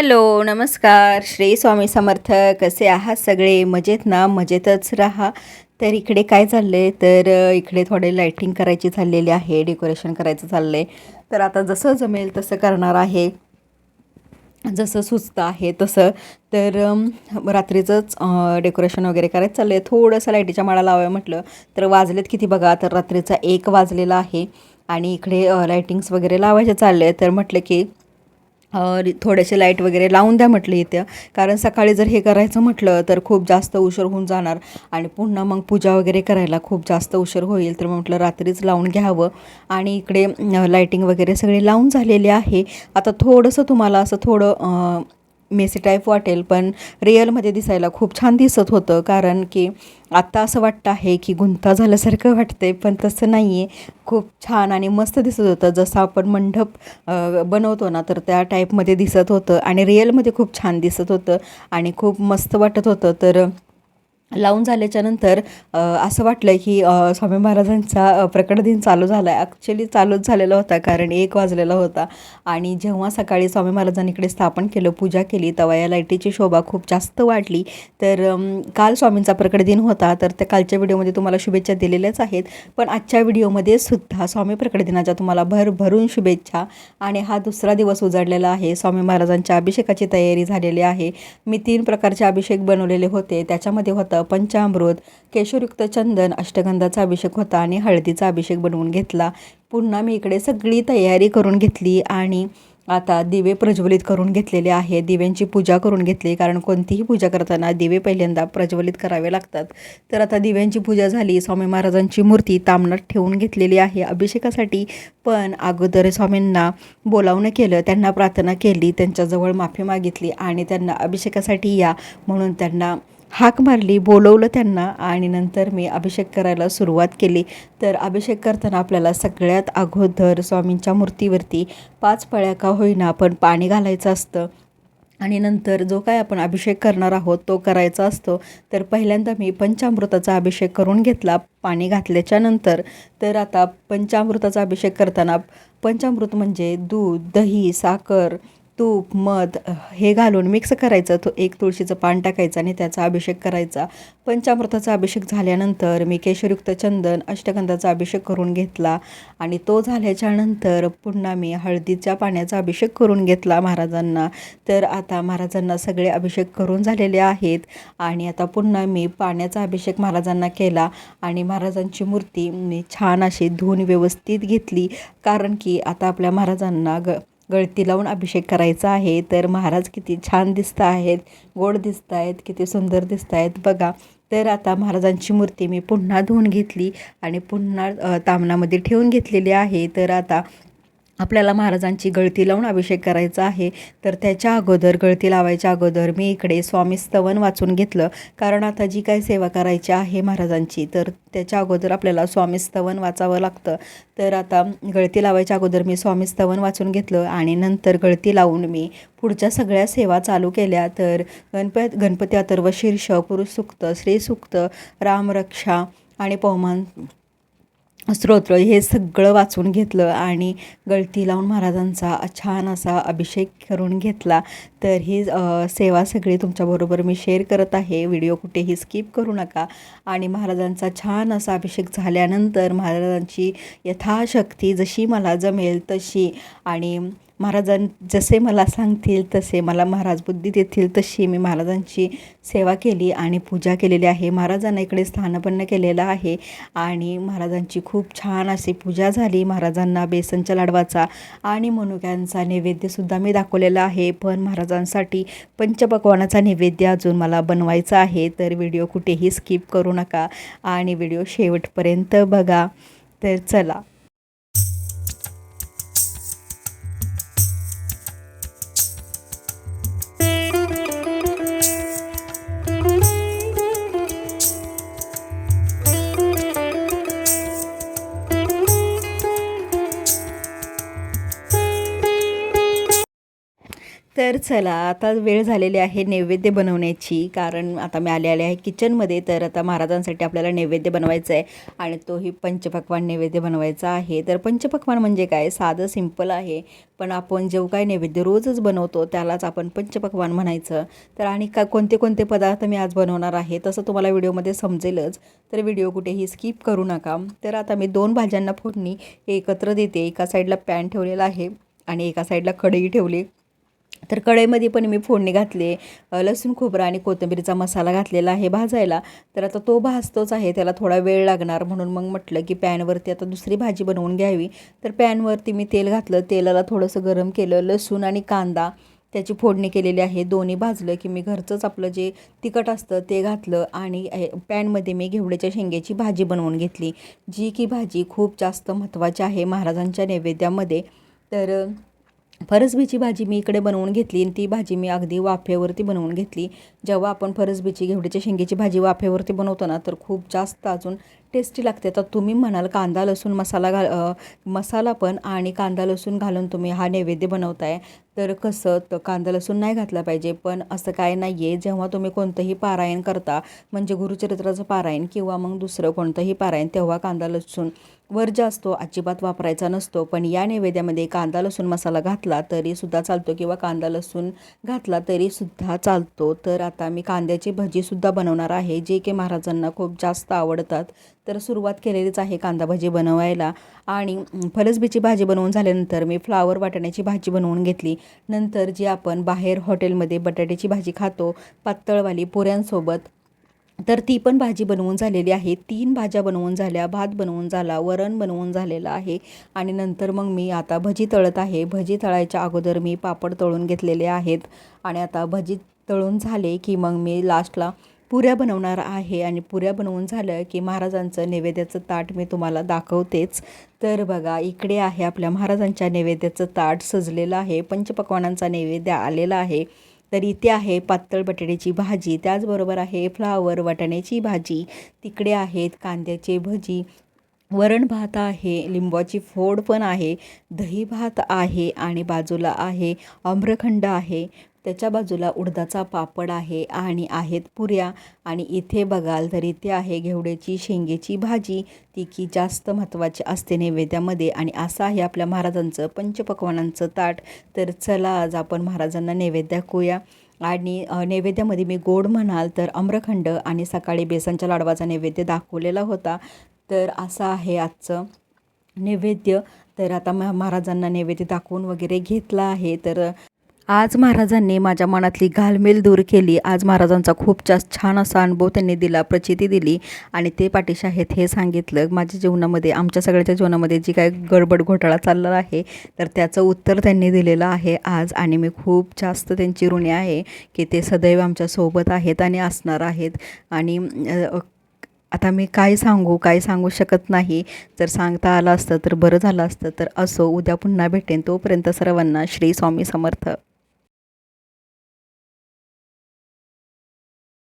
Hello नमस्कार. श्री स्वामी समर्थ कसे आहात सगळे? मजेत ना? मजेतच राहा. तर इकडे काय चाललं आहे तर इकडे थोडे लाईटिंग करायची चाललेली आहे डेकोरेशन करायचं चाललं आहे तर आता जसं जमेल तसं करणार आहे. जसं सुचतं आहे तसं. तर रात्रीचंच डेकोरेशन वगैरे करायचं चाललं आहे थोडंसं लाईटीच्या माळा लावाय म्हटलं. तर वाजलेत किती बघा? तर रात्रीचा एक वाजलेला आहे. आणि इकडे लायटिंग्स लाईटिंग्स वगैरे लावायचे चालले आहे तर म्हटलं की थोडेसे लाइट वगैरे लावून द्या म्हटलं इथं. कारण सकाळी जर हे करायचं म्हटलं तर खूप जास्त उशीर होऊन जाणार. आणि पुन्हा मग पूजा वगैरे करायला खूप जास्त उशीर होईल. तर म्हटलं रात्रीच लावून घ्यावं. आणि इकडे लाईटिंग वगैरे सगळे लावून झालेले आहे. आता थोडंसं तुम्हाला असं थोडं मेसी टाईप वाटेल पण रिअलमध्ये दिसायला खूप छान दिसत होतं. कारण की आत्ता असं वाटतं आहे की गुंता झाल्यासारखं वाटतंय पण तसं नाही आहे खूप छान आणि मस्त दिसत होतं. जसं आपण मंडप बनवतो ना तर त्या टाईपमध्ये दिसत होतं. आणि रिअलमध्ये खूप छान दिसत होतं आणि खूप मस्त वाटत होतं. तर लावून झाल्याच्यानंतर असं वाटलं की स्वामी महाराजांचा प्रकट दिन चालू झाला आहे ॲक्च्युली चालूच झालेला होता कारण एक वाजलेला होता. आणि जेव्हा सकाळी स्वामी महाराजांनी इकडे स्थापन केलं पूजा केली तेव्हा या लाईटीची शोभा खूप जास्त वाढली. तर काल स्वामींचा प्रकट दिन होता. तर त्या कालच्या व्हिडिओमध्ये तुम्हाला शुभेच्छा दिलेल्याच आहेत. पण आजच्या व्हिडिओमध्ये सुद्धा स्वामी प्रकट दिनाच्या तुम्हाला भरभरून शुभेच्छा. आणि हा दुसरा दिवस उजाडलेला आहे. स्वामी महाराजांच्या अभिषेकाची तयारी झालेली आहे. मी तीन प्रकारचे अभिषेक बनवलेले होते. त्याच्यामध्ये होतं पंचामृत केशरयुक्त चंदन अष्टगंधाचा अभिषेक होता आणि हळदीचा अभिषेक बनवून घेतला. पुन्हा मी इकडे सगळी तयारी करून घेतली आणि आता दिवे प्रज्वलित करून घेतलेले आहे. दिव्यांची पूजा करून घेतली कारण कोणतीही पूजा करताना दिवे पहिल्यांदा प्रज्वलित करावे लागतात. तर आता दिव्यांची पूजा झाली स्वामी महाराजांची मूर्ती तामणात ठेवून घेतलेली आहे. अभिषेकासाठी पण अगोदर स्वामींना बोलावणं केलं त्यांना प्रार्थना केली त्यांच्याजवळ माफी मागितली आणि त्यांना अभिषेकासाठी या म्हणून त्यांना हाक मारली बोलवलं त्यांना आणि नंतर मी अभिषेक करायला सुरुवात केली. तर अभिषेक करताना आपल्याला सगळ्यात अगोदर स्वामींच्या मूर्तीवरती पाच पळ्या का होईना आपण पाणी घालायचं असतं. आणि नंतर जो काय आपण अभिषेक करणार आहोत तो करायचा असतो. तर पहिल्यांदा मी पंचामृताचा अभिषेक करून घेतला पाणी घातल्याच्या नंतर. तर आता पंचामृताचा अभिषेक करताना पंचामृत म्हणजे दूध दही साखर तूप मध हे घालून मिक्स करायचं. तो एक तुळशीचं पान टाकायचं आणि त्याचा अभिषेक करायचा. पंचामृताचा अभिषेक झाल्यानंतर मी केशरयुक्त चंदन अष्टगंधाचा अभिषेक करून घेतला. आणि तो झाल्याच्यानंतर पुन्हा मी हळदीच्या पाण्याचा अभिषेक करून घेतला महाराजांना. तर आता महाराजांना सगळे अभिषेक करून झालेले आहेत. आणि आता पुन्हा मी पाण्याचा अभिषेक महाराजांना केला. आणि महाराजांची मूर्ती मी छान अशी धुवून व्यवस्थित घेतली. कारण की आता आपल्या महाराजांना ग गळती लावून अभिषेक करायचा आहे. तर महाराज किती छान दिसत आहेत गोड दिसत आहेत किती सुंदर दिसत आहेत. बघा तर आता महाराजांची मूर्ती मी पुन्हा धुवून घेतली आणि पुन्हा तामनामध्ये तामणामध्ये ठेवून घेतलेली आहे. तर आता आपल्याला महाराजांची गळती लावून अभिषेक करायचा आहे. तर त्याच्या अगोदर गळती लावायच्या अगोदर मी इकडे स्वामी स्तवन वाचून घेतलं. कारण आता जी काही सेवा करायची आहे महाराजांची तर त्याच्या अगोदर आपल्याला स्वामी स्तवन वाचावं लागतं. तर आता गळती लावायच्या अगोदर मी स्वामी स्तवन वाचून घेतलं आणि नंतर गळती लावून मी पुढच्या सगळ्या सेवा चालू केल्या. तर गणपत गणपती अथर्व शीर्ष पुरुष सुक्त श्रीसुक्त रामरक्षा आणि पवमान स्तोत्र. हे सगळं वाचून घेतलं आणि गळती लावून महाराजांचा छान असा अभिषेक करून घेतला. तर ही सेवा सगळी तुमच्याबरोबर मी शेअर करत आहे. व्हिडिओ कुठेही स्किप करू नका. आणि महाराजांचा छान असा अभिषेक झाल्यानंतर महाराजांची यथाशक्ती जशी मला जमेल तशी. आणि महाराजां जसे मला सांगतील तसे मला महाराज बुद्धी देतील तशी मी महाराजांची सेवा केली आणि पूजा केलेली आहे. महाराजांना इकडे स्थानपन्न केलेलं आहे आणि महाराजांची खूप छान अशी पूजा झाली. महाराजांना बेसनच्या लाडवाचा आणि मनुक्यांचा नैवेद्यसुद्धा मी दाखवलेला आहे. पण महाराजांसाठी पंचपकवानाचा नैवेद्य अजून मला बनवायचा आहे. तर व्हिडिओ कुठेही स्किप करू नका आणि व्हिडिओ शेवटपर्यंत बघा. तर चला. तर चला आता वेळ झालेली आहे नैवेद्य बनवण्याची. कारण आता मी आले आले आहे किचनमध्ये तर आता महाराजांसाठी आपल्याला नैवेद्य बनवायचं आहे आणि तोही पंचपक्वान नैवेद्य बनवायचा आहे. तर पंचपक्वान म्हणजे काय? साधं सिंपल आहे. पण आपण जेव काय नैवेद्य रोजच बनवतो त्यालाच आपण पंचपक्वान म्हणायचं. तर आणि का कोणते कोणते पदार्थ मी आज बनवणार आहे तसं तुम्हाला व्हिडिओमध्ये समजेलच. तर व्हिडिओ कुठेही स्किप करू नका. तर आता मी दोन भाज्यांना फोडणी एकत्र देते. एका साईडला पॅन ठेवलेला आहे आणि एका साईडला कढई ठेवली. तर कढईमध्ये पण मी फोडणी घातली लसूण खोबरा आणि कोथिंबीरचा मसाला घातलेला आहे भाजायला. तर आता तो भाजतोच आहे. त्याला थोडा वेळ लागणार म्हणून मग म्हटलं की पॅनवरती आता दुसरी भाजी बनवून घ्यावी. तर पॅनवरती मी तेल घातलं. तेलाला थोडंसं गरम केलं. लसूण आणि कांदा त्याची फोडणी केलेली आहे. दोन्ही भाजलं की मी घरचंच आपलं जे तिखट असतं ते घातलं आणि पॅनमध्ये मी घेवड्याच्या शेंग्याची भाजी बनवून घेतली. जी की भाजी खूप जास्त महत्त्वाची आहे महाराजांच्या नैवेद्यामध्ये. तर फरसबीची भाजी मी इकडे बनवून घेतली आणि ती भाजी मी अगदी वाफेवरती बनवून घेतली. जेव्हा आपण फरसबीची घेवडीच्या शेंगेची भाजी वाफेवरती बनवतो ना तर खूप जास्त अजून टेस्टी लागते. तर तुम्ही म्हणाल कांदा लसूण मसाला घाल मसाला पण आणि कांदा लसूण घालून तुम्ही हा नैवेद्य बनवताय. तर कसं तर कांदा लसूण नाही घातला पाहिजे पण असं काय नाही आहे जेव्हा तुम्ही कोणतंही पारायण करता म्हणजे गुरुचरित्राचं पारायण किंवा मग दुसरं कोणतंही पारायण तेव्हा कांदा लसूण वर्ज असतो अजिबात वापरायचा नसतो. पण या नैवेद्यामध्ये कांदा लसूण मसाला घातला तरीसुद्धा चालतो किंवा कांदा लसूण घातला तरीसुद्धा चालतो. तर आता मी कांद्याची भजीसुद्धा बनवणार आहे जे की महाराजांना खूप जास्त आवडतात. तर सुरुवात केलेलीच आहे कांदा भजी बनवायला. आणि फलसबीची भाजी बनवून झाल्यानंतर मी फ्लावर वाटाण्याची भाजी बनवून घेतली. नंतर जी आपण बाहेर हॉटेलमध्ये बटाट्याची भाजी खातो पातळवाली पुऱ्यांसोबत तर ती पण भाजी बनवून झालेली आहे. तीन भाज्या बनवून झाल्या. भात बनवून झाला वरण बनवून झालेलं आहे. आणि नंतर मग मी आता भजी तळत आहे. भजी तळायच्या अगोदर मी पापड तळून घेतलेले आहेत. आणि आता भजी तळून झाले की मग मी लास्टला पुऱ्या बनवणार आहे आणि पुऱ्या बनवून झालं की महाराजांचं नैवेद्याचं ताट मी तुम्हाला दाखवतेच. तर बघा इकडे आहे आपल्या महाराजांच्या नैवेद्याचं ताट सजलेलं आहे. पंचपक्वानांचा नैवेद्य आलेला आहे. तर इथे आहे पातळ बटाट्याची भाजी त्याचबरोबर आहे फ्लावर वाटाण्याची भाजी तिकडे आहेत कांद्याचे भजी. वरण भात आहे लिंबाची फोड पण आहे दही भात आहे आणि बाजूला आहे आम्रखंड आहे. त्याच्या बाजूला उडदाचा पापड आहे आणि आहेत पुऱ्या. आणि इथे बघाल तर इथे आहे घेवड्याची शेंगेची भाजी. ती की जास्त महत्त्वाची असते नैवेद्यामध्ये. आणि असं आहे आपल्या महाराजांचं पंचपक्वानांचं ताट. तर चला आज आपण महाराजांना नैवेद्य दाखवूया. आणि नैवेद्यामध्ये मी गोड म्हणाल तर आम्रखंड आणि सकाळी बेसनच्या लाडवाचा नैवेद्य दाखवलेला होता. तर असं आहे आजचं नैवेद्य. तर आता म महाराजांना नैवेद्य दाखवून वगैरे घेतला आहे. तर आज महाराजांनी माझ्या मनातली घालमेल दूर केली. आज महाराजांचा खूप जास्त छान असा अनुभव त्यांनी दिला प्रचिती दिली आणि ते पाठीशी आहेत हे सांगितलं. माझ्या जीवनामध्ये आमच्या सगळ्याच्या जीवनामध्ये जी काय गडबड घोटाळा चालला आहे तर त्याचं उत्तर त्यांनी दिलेलं आहे आज आणि मी खूप जास्त त्यांची ऋणी आहे की ते सदैव आमच्यासोबत आहेत आणि असणार आहेत. आणि आता मी काय सांगू काय सांगू शकत नाही. जर सांगता आलं असतं तर बरं झालं असतं. तर असो उद्या पुन्हा भेटेन. तोपर्यंत सर्वांना श्री स्वामी समर्थ.